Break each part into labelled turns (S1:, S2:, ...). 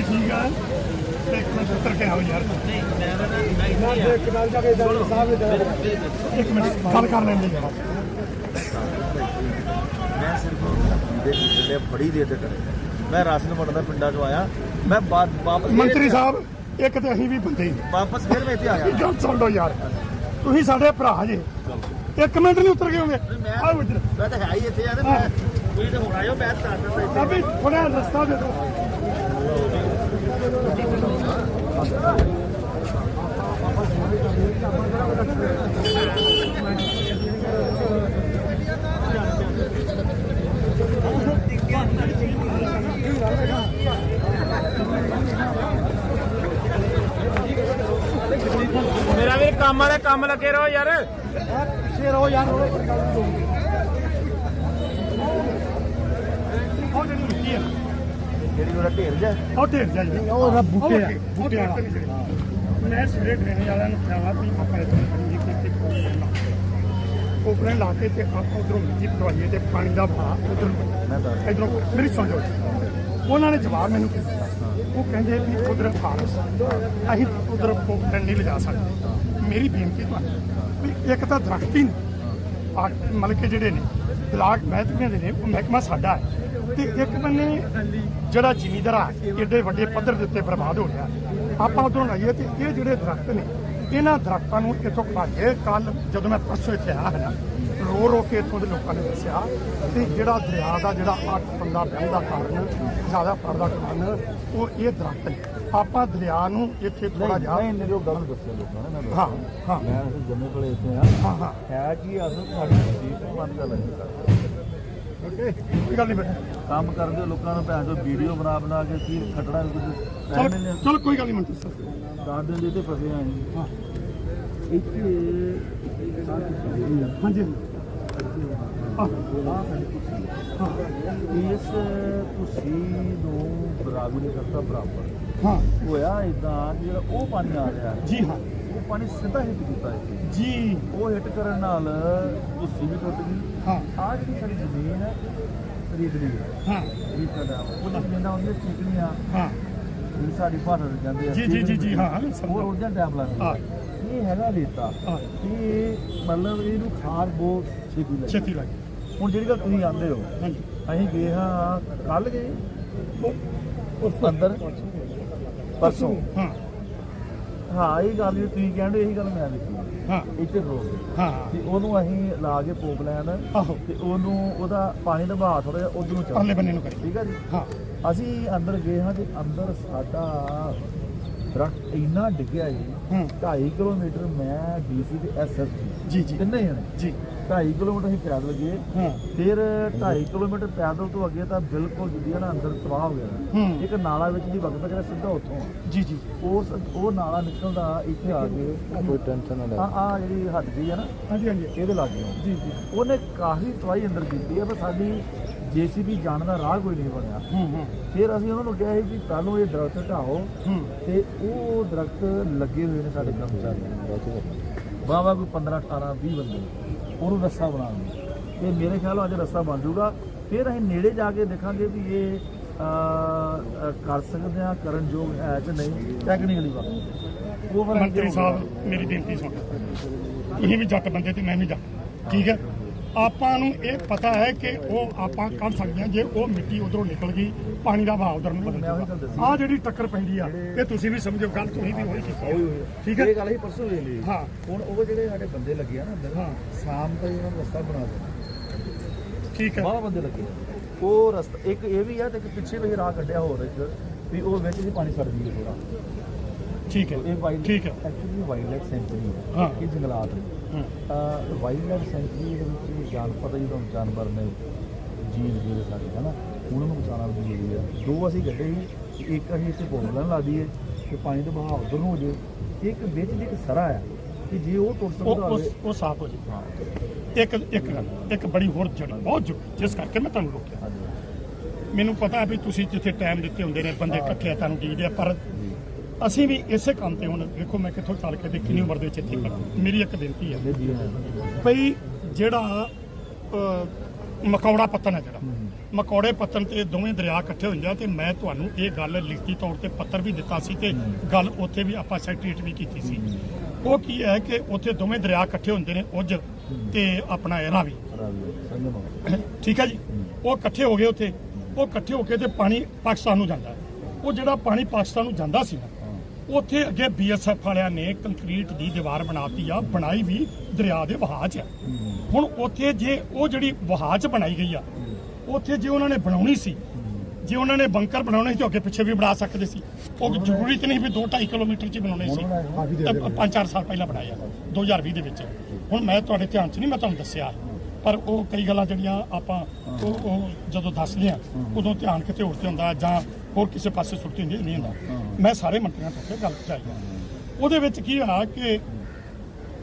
S1: ਵੀ ਠੀਕ ਆ ਤੇ ਆਓ ਯਾਰ
S2: ਨਹੀਂ ਮੈਂ ਨਾ ਮੈਂ ਇੱਥੇ
S3: ਇੱਕ ਨਾਲ ਜਾ ਕੇ ਦਾਲ ਸਾਹਿਬ ਦੇ
S1: ਇੱਕ ਮਿੰਟ ਗੱਲ ਕਰ ਲੈਂਦੇ ਜਰਾ
S2: ਮੈਂ ਸਿਰਫ ਦੇ ਜਿਹੜੇ ਬੜੀ ਦੇਰ ਤੇ ਕਰੇ ਮੈਂ ਰਾਸ਼ਨ ਵੰਡਦਾ ਪਿੰਡਾਂ ਚੋਂ ਆਇਆ। ਮੈਂ ਵਾਪਸ
S1: ਮੰਤਰੀ
S2: ਆਇਆ।
S1: ਸਾਹਿਬ ਇੱਕ ਤੇ ਅਸੀਂ ਵੀ ਬੰਦੇ ਹੀ। ਹਾਂ।
S2: ਵਾਪਸ ਫਿਰ ਮੈਂ ਇੱਥੇ ਆ
S1: ਇਹ
S2: ਗਿਆ
S1: ਗੱਲ ਸੁਣ ਲਓ ਯਾਰ। ਤੁਸੀਂ ਸਾਡੇ ਭਰਾ ਜੇ। ਇੱਕ ਮਿੰਟ ਨਹੀਂ ਉਤਰ ਕੇ ਆਉਂਦੇ
S2: ਮੈਂ
S1: ਆਓ ਇੱਧਰ।
S2: ਮੈਂ ਤਾਂ ਹੈ ਹੀ ਇੱਥੇ ਆ ਤੇ ਮੈਂ ਤੁਸੀਂ ਤਾਂ ਹੁਣ ਆਇਓ ਮੈਂ ਤਾਂ ਦੱਸਦਾ ਇੱਥੇ।
S1: ਅਭੀ ਥੋੜਾ ਰਸਤਾ ਦੇ ਦਿਓ।
S4: ਮੇਰਾ ਵੀਰ, ਕੰਮ ਵਾਲੇ, ਕੰਮ ਲੱਗੇ ਰਹੋ ਯਾਰ।
S3: ਪਿੱਛੇ ਰਹੋ ਯਾਰ ਉਹ
S1: ਜਿਹੜੀ ਮਿੱਟੀ ਆ।
S2: ਜਿਹੜੀ ਉਹਦਾ ਢੇਰ ਜਾ
S1: ਉਹ ਢੇਰ ਜਾ ਜੀ
S3: ਉਹ ਰੱਬ ਬੂਟੇ ਆ,
S1: ਬੂਟੇ ਆ ਮੈਂ ਸਵੇਰੇ ਡਰੇਨ ਵਾਲਿਆਂ ਨੂੰ ਕਿਹਾ ਵੀ ਆਪਾਂ ਇੱਥੇ ਦੀ ਕਿਤੇ ਕੋਪਰੇ ਲਾ ਕੇ ਤੇ ਆਪਾਂ ਉਧਰੋਂ ਮਿੱਟੀ ਪਟਵਾਈਏ ਤੇ ਪਾਣੀ ਦਾ ਵਹਾਅ ਉਧਰ ਇਧਰੋਂ ਮੇਰੀ ਸੁਣ ਜਾਓ ਉਹਨਾਂ ਨੇ ਜਵਾਬ ਮੈਨੂੰ ਦਿੱਤਾ। ਉਹ ਕਹਿੰਦੇ ਵੀ ਉਧਰ ਫਾਰਸ ਅਸੀਂ ਉਧਰ ਕੋਪਰੇ ਨਹੀਂ ਲਿਜਾ ਸਕਦੇ। ਮੇਰੀ ਬੇਨਤੀ ਤੁਹਾਨੂੰ ਵੀ ਇੱਕ ਤਾਂ ਦਰਖਤ ਹੀ ਨਹੀਂ। ਆ ਮਤਲਬ ਕਿ ਜਿਹੜੇ ਨੇ ਬਲਾਕ ਮਹਿਕਮੇ ਦੇ ਨੇ ਉਹ ਮਹਿਕਮਾ ਸਾਡਾ ਹੈ। ਤੇ ਇੱਕ ਬੰਨੇ ਜਿਹੜਾ ਜ਼ਿਮੀਂਦਾਰ ਆ ਏਡੇ ਵੱਡੇ ਪੱਧਰ ਦੇ ਉੱਤੇ ਬਰਬਾਦ ਹੋ ਰਿਹਾ। ਆਪਾਂ ਉਧਰੋਂ ਲਾਈਏ ਤੇ ਇਹ ਜਿਹੜੇ ਦਰਖਤ ਨੇ ਇਹਨਾਂ ਦਰਖਤਾਂ ਨੂੰ ਇੱਥੋਂ ਭਾਗੇ ਕੱਲ ਜਦੋਂ ਮੈਂ ਪਰਸੋਂ ਇੱਥੇ ਆਇਆ ਹੈ ਰੋ ਰੋ ਕੇ ਇੱਥੋਂ ਦੇ ਲੋਕਾਂ ਨੇ ਦੱਸਿਆ ਕਿ ਜਿਹੜਾ ਦਰਿਆ ਦਾ ਜਿਹੜਾ ਅੱਠ ਪੰਦਾ ਦਾ ਕਾਰਨ ਜ਼ਿਆਦਾ ਫੜਦਾ ਕਾਰਨ ਉਹ ਇਹ ਦਰਖਤ ਨੇ। ਆਪਾਂ ਦਰਿਆ ਨੂੰ ਇੱਥੇ ਥੋੜਾ ਜਿਹਾ
S2: ਨਹੀਂ ਨਹੀਂ ਉਹ ਗਲਤ ਦੱਸਿਆ ਲੋਕਾਂ ਨੇ ਮੈਂ
S1: ਹਾਂ ਹਾਂ।
S2: ਮੈਂ ਅਸੀਂ ਜੰਮੇ ਕੋਲੇ ਇੱਥੇ ਆ।
S1: ਹਾਂ ਹਾਂ।
S2: ਹੈ ਕੀ ਅਸਲ ਸਾਡੀ ਸੀਟ ਬੰਦ ਕਰ ਲੱਗੀ
S1: ਓਕੇ ਕੋਈ ਗੱਲ ਨਹੀਂ ਬੇਟਾ।
S2: ਕੰਮ ਕਰਦੇ ਲੋਕਾਂ ਨੂੰ ਭੈਣ ਚੋ ਵੀਡੀਓ ਬਣਾ ਬਣਾ ਕੇ ਕੀ ਖਟੜਾ ਕੁਝ
S1: ਚਲ
S2: ਰਹਿਣੇ ਨੇ
S1: ਚਲ ਕੋਈ ਗੱਲ ਨਹੀਂ ਮੰਤਰੀ ਸਾਹਿਬ।
S2: ਦਸ ਦਿਨ ਦੇ ਤੇ ਫਸੇ ਆਂ
S1: ਹਾਂ।
S2: ਇੱਥੇ
S1: ਹਾਂਜੀ
S2: ਇਸ ਕੁਸੀ ਨੂੰ ਬਰਾਬਰੀ ਕਰਤਾ ਬਰਾਬਰ।
S1: ਹਾਂ।
S2: ਹੋਇਆ ਇਦਾਂ ਜਿਹੜਾ ਉਹ ਪਾਣੀ ਆ ਰਿਹਾ।
S1: ਜੀ ਹਾਂ।
S2: ਉਹ ਪਾਣੀ ਸਿੱਧਾ ਹਿੱਟ ਕੀਤਾ
S1: ਜੀ।
S2: ਉਹ ਹਿੱਟ ਕਰਨ ਨਾਲ ਕੁਸੀ ਵੀ ਟੁੱਟ ਗਈ।
S1: ਹਾਂ।
S2: ਆ ਜਿਹੜੀ ਸਾਡੀ ਜ਼ਮੀਨ ਹੈ ਹੈ। ਇਹ ਸਾਡਾ ਉਹਦੀ ਜ਼ਮੀਨਾਂ ਹੁੰਦੀਆਂ ਚੀਕਣੀਆਂ
S1: ਹਾਂ।
S2: ਇਹ ਸਾਡੀ ਭਾਸ਼ਾ ਵਿੱਚ ਜਾਂਦੇ ਆ।
S1: ਜੀ, ਜੀ, ਜੀ, ਜੀ, ਹਾਂ, ਸਮਝ
S2: ਉਹ ਉਹਦਾ ਟਾਈਮ ਲੱਗਦਾ।
S1: ਹਾਂ।
S2: ਇਹ ਹੈਗਾ ਰੇਤਾ।
S1: ਹਾਂ।
S2: ਇਹ ਮਤਲਬ ਇਹਨੂੰ ਖਾਰ ਬਹੁਤ ਛੇਤੀ ਲੱਗ
S1: ਛੇਤੀ ਲੱਗ
S2: ਹੁਣ ਜਿਹੜੀ ਗੱਲ ਤੁਸੀਂ ਆਂਦੇ ਹੋ
S1: ਹਾਂਜੀ।
S2: ਅਸੀਂ ਗਏ ਹਾਂ ਕੱਲ ਗਏ। ਅੰਦਰ। ਪਰਸੋਂ।
S1: ਹਾਂ।
S2: ਹਾਂ ਇਹ ਗੱਲ ਤੁਸੀਂ ਕਹਿੰਦੇ ਇਹੀ ਗੱਲ ਮੈਂ ਲਿਖੀ
S1: ਹਾਂ।
S2: ਇੱਥੇ ਰੋਕ ਗਏ
S1: ਹਾਂ।
S2: ਤੇ ਉਹਨੂੰ ਅਸੀਂ ਲਾ ਕੇ ਪੋਪ ਲੈਣ
S1: ਆਹੋ।
S2: ਤੇ ਉਹਨੂੰ ਉਹਦਾ ਪਾਣੀ ਦਾ ਵਹਾਅ ਥੋੜਾ ਜਿਹਾ ਉਧਰ ਨੂੰ ਚੱਲ।
S1: ਪਰਲੇ ਬੰਨੇ ਨੂੰ ਕਰੀ।
S2: ਠੀਕ ਹੈ ਜੀ?
S1: ਹਾਂ।
S2: ਅਸੀਂ ਅੰਦਰ ਗਏ ਹਾਂ ਤੇ ਅੰਦਰ ਸਾਡਾ ਦਰਖਤ ਇੰਨਾ ਡਿੱਗਿਆ ਜੀ
S1: ਹੂੰ।
S2: 2.5 ਕਿਲੋਮੀਟਰ ਮੈਂ ਡੀਸੀ ਤੇ ਐਸਐਸ
S1: ਜੀ ਜੀ।
S2: ਤਿੰਨੇ ਜਣੇ।
S1: ਜੀ।
S2: 2.5 ਕਿਲੋਮੀਟਰ ਅਸੀਂ ਪੈਦਲ ਗਏ।
S1: ਹਾਂ।
S2: ਫਿਰ 2.5 ਕਿਲੋਮੀਟਰ ਪੈਦਲ ਤੋਂ ਅੱਗੇ ਤਾਂ ਬਿਲਕੁਲ ਜਿੱਦੀ ਨਾ ਅੰਦਰ ਤਬਾਹ ਹੋ ਗਿਆ। ਇੱਕ ਨਾਲਾ ਵਿੱਚ ਦੀ ਵਗਦਾ ਜਿਹੜਾ ਸਿੱਧਾ ਉੱਥੋਂ ਆ।
S1: ਜੀ ਜੀ।
S2: ਉਸ ਉਹ ਨਾਲਾ ਨਿਕਲਦਾ ਇੱਥੇ ਆ ਕੇ।
S3: ਕੋਈ ਟੈਨਸ਼ਨ ਨਾ
S2: ਆ ਆ ਜਿਹੜੀ ਹੱਦ ਗਈ ਹੈ ਨਾ
S1: ਹਾਂਜੀ ਹਾਂਜੀ।
S2: ਇਹਦੇ ਲੱਗੇ
S1: ਜੀ ਜੀ।
S2: ਉਹਨੇ ਕਾਫੀ ਤਵਾਈ ਅੰਦਰ ਕੀਤੀ ਹੈ ਪਰ ਸਾਡੀ ਜੀਸੀਬੀ ਜਾਣ ਦਾ ਰਾਹ ਕੋਈ ਨਹੀਂ ਬਣਿਆ।
S1: ਹੂੰ ਹੂੰ।
S2: ਫਿਰ ਅਸੀਂ ਉਹਨਾਂ ਨੂੰ ਕਿਹਾ ਸੀ ਕਿ ਪਹਿਲੋਂ ਇਹ ਦਰਖਤ ਢਾਓ ਤੇ ਉਹ ਦਰਖਤ ਲੱਗੇ ਹੋਏ ਨੇ ਸਾਡੇ ਕਰਮਚਾਰੀ ਵਾਵਾ ਕੋਈ 15 18 20 ਬੰਦੇ। ਉਹਨੂੰ ਰਸਤਾ ਬਣਾਉਣਗੇ ਤੇ ਮੇਰੇ ਖਿਆਲ ਅੱਜ ਰਸਤਾ ਬਣ ਜਾਊਗਾ। ਫਿਰ ਅਸੀਂ ਨੇੜੇ ਜਾ ਕੇ ਦੇਖਾਂਗੇ ਵੀ ਇਹ ਕਰ ਸਕਦੇ ਆ ਕਰਨ ਯੋਗ ਹੈ ਕਿ ਨਹੀਂ। ਟੈਕਨੀਕਲੀ ਵਾ। ਉਹ
S1: ਮੰਤਰੀ ਸਾਹਿਬ ਮੇਰੀ ਬੇਨਤੀ ਸੁਣ। ਤੁਸੀਂ ਵੀ ਜੱਟ ਬੰਦੇ ਤੇ ਮੈਂ ਵੀ ਜੱਟ। ਠੀਕ ਹੈ? ਆਪਾਂ ਨੂੰ ਇਹ ਪਤਾ ਹੈ ਕਿ ਉਹ ਆਪਾਂ ਕਰ ਸਕਦੇ ਹਾਂ ਜੇ ਉਹ ਮਿੱਟੀ ਉਧਰੋਂ ਨਿਕਲ ਗਈ ਪਾਣੀ ਦਾ ਵਹਾਅ ਉਧਰ ਨੂੰ ਬਦਲ। ਜਾਊਗਾ। ਆ ਜਿਹੜੀ ਟੱਕਰ ਪੈਂਦੀ ਆ ਇਹ ਤੁਸੀਂ ਵੀ ਸਮਝੋ ਗੱਲ ਤੁਸੀਂ ਵੀ ਹੋਈ ਕੀਤੀ। ਠੀਕ ਹੈ।
S2: ਇਹ ਗੱਲ ਹੀ ਪਰਸੋਂ ਵੇਖ ਲਈ।
S1: ਹਾਂ।
S2: ਹੁਣ ਉਹ ਜਿਹੜੇ ਸਾਡੇ ਬੰਦੇ ਲੱਗੇ ਆ ਨਾ ਅੰਦਰ
S1: ਹਾਂ।
S2: ਸ਼ਾਮ ਤੱਕ ਉਹਨਾਂ ਨੂੰ ਰਸਤਾ ਬਣਾ ਦੇਣਾ।
S1: ਠੀਕ ਹੈ।
S2: ਬਾਹਰ ਬੰਦੇ ਲੱਗੇ। ਉਹ ਰਸਤਾ ਇੱਕ ਇਹ ਵੀ ਆ ਤੇ ਇੱਕ ਪਿੱਛੇ ਵੀ ਰਾਹ ਕੱਢਿਆ ਹੋਰ ਇੱਕ ਵੀ ਉਹ ਵਿੱਚ ਦੀ ਪਾਣੀ ਛੱਡ ਦਈਏ ਥੋੜਾ
S1: ਠੀਕ ਹੈ।
S2: ਇਹ ਵਾਈਲਡ
S1: ਠੀਕ ਹੈ।
S2: ਐਕਚੁਅਲੀ ਵਾਈਲਡ ਲਾਈਫ ਸੈਂਚੁਰੀ ਹੈ।
S1: ਹਾਂ।
S2: ਇਹ ਜੰਗਲਾਤ
S1: ਹਾਂ
S2: ਵਾਈਲਡ ਸੈਂਚੁਰੀ ਦੇ ਵਿੱਚ ਜਾਨਵਰ ਜਦੋਂ ਜਾਨਵਰ ਨੇ ਜੀਵ ਜਿਹੜੇ ਸਾਡੇ ਹਨਾ? ਉਹਨਾਂ ਨੂੰ ਬਚਾਉਣਾ ਵੀ ਜ਼ਰੂਰੀ ਆ। ਦੋ ਅਸੀਂ ਕੱਢੇ ਸੀ ਇੱਕ ਅਸੀਂ ਇੱਥੇ ਬੋਲਣ ਲਾ ਦਈਏ ਕਿ ਪਾਣੀ ਦਾ ਬਹਾਅ ਉਧਰ ਨੂੰ ਹੋ ਜੇ ਇੱਕ ਵਿੱਚ ਦੀ ਇੱਕ ਸਰਾ ਆ ਕਿ ਜੇ ਉਹ ਟੁੱਟ ਸਕਦਾ
S1: ਉਹ
S2: ਹੋਵੇ
S1: ਉਹ ਸਾਫ਼ ਹੋ ਜੀ।
S2: ਹਾਂ।
S1: ਇੱਕ ਇੱਕ ਗੱਲ ਇੱਕ ਬੜੀ ਹੋਰ ਜੜੀ ਬਹੁਤ ਜ਼ਰੂਰੀ ਜਿਸ ਕਰਕੇ ਮੈਂ ਤੁਹਾਨੂੰ ਰੋਕਿਆ। ਮੈਨੂੰ ਪਤਾ ਹੈ ਵੀ ਤੁਸੀਂ ਜਿੱਥੇ ਟਾਈਮ ਦਿੱਤੇ ਹੁੰਦੇ ਨੇ ਬੰਦੇ ਇਕੱਠੇ ਤੁਹਾਨੂੰ ਡੀਡੇ ਪਰ ਅਸੀਂ ਵੀ ਇਸੇ ਕੰਮ ਤੇ ਹੁਣ ਦੇਖੋ ਮੈਂ ਕਿੱਥੋਂ ਚੱਲ ਕੇ ਤੇ ਕਿੰਨੀ ਉਮਰ ਦੇ ਵਿੱਚ ਇੱਥੇ ਖੜਾ। ਮੇਰੀ ਇੱਕ ਬੇਨਤੀ ਹੈ
S2: ਹੈ
S1: ਭਈ ਜਿਹੜਾ ਮਕੌੜਾ ਪੱਤਨ ਹੈ ਜਿਹੜਾ ਮਕੌੜੇ ਪੱਤਨ ਤੇ ਦੋਵੇਂ ਦਰਿਆ ਇਕੱਠੇ ਹੋਏ ਆ ਤੇ ਮੈਂ ਤੁਹਾਨੂੰ ਇਹ ਗੱਲ ਲਿਖਤੀ ਤੌਰ ਤੇ ਪੱਤਰ ਵੀ ਦਿੱਤਾ ਸੀ ਤੇ ਗੱਲ ਉੱਥੇ ਵੀ ਆਪਾਂ ਸੈਕਟਰੀਟ ਵੀ ਕੀਤੀ ਸੀ। ਉਹ ਕੀ ਹੈ ਕਿ ਉੱਥੇ ਦੋਵੇਂ ਦਰਿਆ ਇਕੱਠੇ ਹੁੰਦੇ ਨੇ ਉਜ ਤੇ ਆਪਣਾ ਇਹ ਰਾਵੀ
S2: ਸੰਗਮ
S1: ਠੀਕ ਹੈ ਜੀ? ਉਹ ਇਕੱਠੇ ਹੋ ਗਏ ਉੱਥੇ। ਉਹ ਇਕੱਠੇ ਹੋ ਕੇ ਤੇ ਪਾਣੀ ਪਾਕਿਸਤਾਨ ਨੂੰ ਜਾਂਦਾ। ਹੈ। ਉਹ ਜਿਹੜਾ ਪਾਣੀ ਪਾਕਿਸਤਾਨ ਨੂੰ ਜਾਂਦਾ ਸੀ ਨਾ ਉੱਥੇ ਅੱਗੇ ਬੀਐਸਐਫ ਵਾਲਿਆਂ ਨੇ ਕੰਕਰੀਟ ਦੀ ਦੀਵਾਰ ਬਣਾਤੀ ਆ ਬਣਾਈ ਵੀ ਦਰਿਆ ਦੇ ਵਹਾਅ 'ਚ। ਆ। ਹੁਣ ਉੱਥੇ ਜੇ ਉਹ ਜਿਹੜੀ ਵਹਾਅ 'ਚ ਬਣਾਈ ਗਈ ਆ ਉੱਥੇ ਜੇ ਉਹਨਾਂ ਨੇ ਬਣਾਉਣੀ ਸੀ ਜੇ ਉਹਨਾਂ ਨੇ ਬੰਕਰ ਬਣਾਉਣੇ ਸੀ ਤਾਂ ਅੱਗੇ ਪਿੱਛੇ ਵੀ ਬਣਾ ਸਕਦੇ ਸੀ। ਉਹ ਜ਼ਰੂਰੀ ਤੇ ਨਹੀਂ ਵੀ 2.5 ਕਿਲੋਮੀਟਰ 'ਚ ਬਣਾਉਣੇ ਸੀ। ਤਾਂ ਪੰਜ ਚਾਰ ਸਾਲ ਪਹਿਲਾਂ ਬਣਾਇਆ 2020 ਦੇ ਵਿੱਚ। ਹੁਣ ਮੈਂ ਤੁਹਾਡੇ ਧਿਆਨ 'ਚ ਨਹੀਂ ਮੈਂ ਤੁਹਾਨੂੰ ਦੱਸਿਆ। ਪਰ ਉਹ ਕਈ ਗੱਲਾਂ ਜਿਹੜੀਆਂ ਆਪਾਂ ਉਹ ਉਹ ਜਦੋਂ ਦੱਸਦੇ ਆ ਉਦੋਂ ਧਿਆਨ ਕਿਤੇ ਹੋਰ ਤੇ ਹੁੰਦਾ ਜਾਂ ਹੋਰ ਕਿਸੇ ਪਾਸੇ ਸੁੱਟੀ ਹੁੰਦੀ ਨਹੀਂ ਹੁੰਦਾ। ਮੈਂ ਸਾਰੇ ਮੰਤਰੀਆਂ ਤੋਂ ਗੱਲ ਚਾਹੀ ਉਹਦੇ ਵਿੱਚ ਕੀ ਹੋਇਆ ਕਿ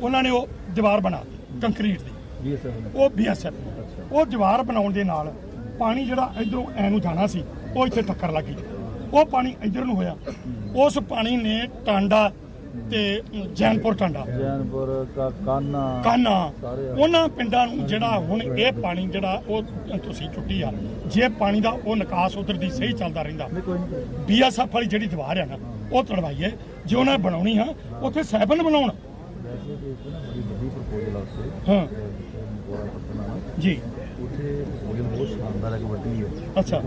S1: ਉਹਨਾਂ ਨੇ ਉਹ ਦੀਵਾਰ ਬਣਾ ਦਿੱਤੀ ਕੰਕਰੀਟ ਦੀ। ਉਹ ਬੀਐਸਐਫ ਉਹ ਦੀਵਾਰ ਬਣਾਉਣ ਦੇ ਨਾਲ ਪਾਣੀ ਜਿਹੜਾ ਇਧਰੋਂ ਐ ਨੂੰ ਜਾਣਾ ਸੀ ਉਹ ਇੱਥੇ ਟੱਕਰ ਲੱਗੀ ਉਹ ਪਾਣੀ ਇਧਰ ਨੂੰ ਹੋਇਆ। ਉਸ ਪਾਣੀ ਨੇ ਟਾਂਡਾ ਤੇ ਜੈਨਪੁਰ ਟਾਂਡਾ
S2: ਜੈਨਪੁਰ ਕਾ ਕਾਨਾ।
S1: ਕਾਨਾ। ਉਹਨਾਂ ਪਿੰਡਾਂ ਨੂੰ ਜਿਹੜਾ ਹੁਣ ਇਹ ਪਾਣੀ ਜਿਹੜਾ ਉਹ ਤੁਸੀਂ ਚੁੱਟੀ ਆ ਜੇ ਪਾਣੀ ਦਾ ਉਹ ਨਿਕਾਸ ਉਧਰ ਦੀ ਸਹੀ ਚੱਲਦਾ ਰਹਿੰਦਾ ਬੀਐਸਐਫ ਵਾਲੀ ਜਿਹੜੀ ਦੀਵਾਰ ਆ ਨਾ ਉਹ ਤੜਵਾਈਏ। ਜੇ ਉਹਨਾਂ ਬਣਾਉਣੀ ਆ ਉੱਥੇ ਸੈਬਨ ਬਣਾਉਣ। ਹਾਂ। ਜੀ।
S2: ਉੱਥੇ ਪ੍ਰਪੋਜ਼ਲ ਬਹੁਤ ਸ਼ਾਨਦਾਰ ਹੈ ਕਿ ਵੱਡੀ ਹੈ।
S1: ਅੱਛਾ।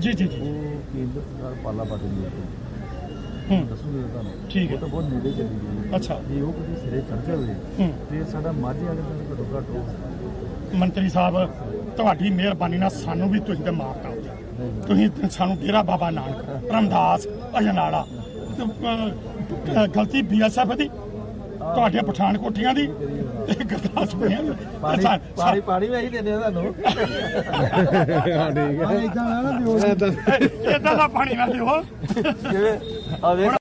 S1: ਜੀ ਜੀ ਜੀ।
S2: ਉਹ ਕੇਂਦਰ ਸਰਕਾਰ ਪਾਲਾ ਪਾਟੀ ਦੀ ਹੈ
S1: ਹੂੰ।
S2: ਦੱਸੂਗੇ ਤੁਹਾਨੂੰ।
S1: ਠੀਕ ਹੈ।
S2: ਉਹ ਤਾਂ ਬਹੁਤ ਨੇੜੇ ਚੱਲੀ ਗਈ ਹੈ।
S1: ਅੱਛਾ।
S2: ਜੇ ਉਹ ਕਿਤੇ ਸਿਰੇ ਚੜ ਜਾਵੇ
S1: ਹੂੰ।
S2: ਤੇ ਸਾਡਾ ਮਾਝੇ ਵਾਲੇ ਦਾ ਘੱਟੋ ਘੱਟ ਉਹ
S1: ਮੰਤਰੀ ਸਾਹਿਬ ਤੁਹਾਡੀ ਮਿਹਰਬਾਨੀ ਨਾਲ ਸਾਨੂੰ ਵੀ ਤੁਸੀਂ ਤੇ ਮਾਫ ਕਰ ਦਿਓ ਤੁਸੀਂ ਤੇ ਸਾਨੂੰ ਡੇਰਾ ਬਾਬਾ ਨਾਨਕ ਰਮਦਾਸ ਅਜਨਾਲਾ ਤੇ, ਅਹ, ਗਲਤੀ ਬੀਐਸਐਫ ਦੀ ਤੁਹਾਡੇ ਪਠਾਨ ਕੋਠੀਆਂ ਦੀ
S2: ਪਾਣੀ ਪਾਣੀ ਪਾਣੀ ਵੀ ਅਸੀਂ ਦਿੰਦੇ ਆ ਤੁਹਾਨੂੰ।
S3: ਇਦਾਂ ਨਾ ਦਿਓ।
S1: ਸਾ- ਏਦਾਂ ਦਾ ਪਾਣੀ ਨਾ ਦਿਓ।
S2: ਜਿਵੇਂ ਆ ਵੇਖ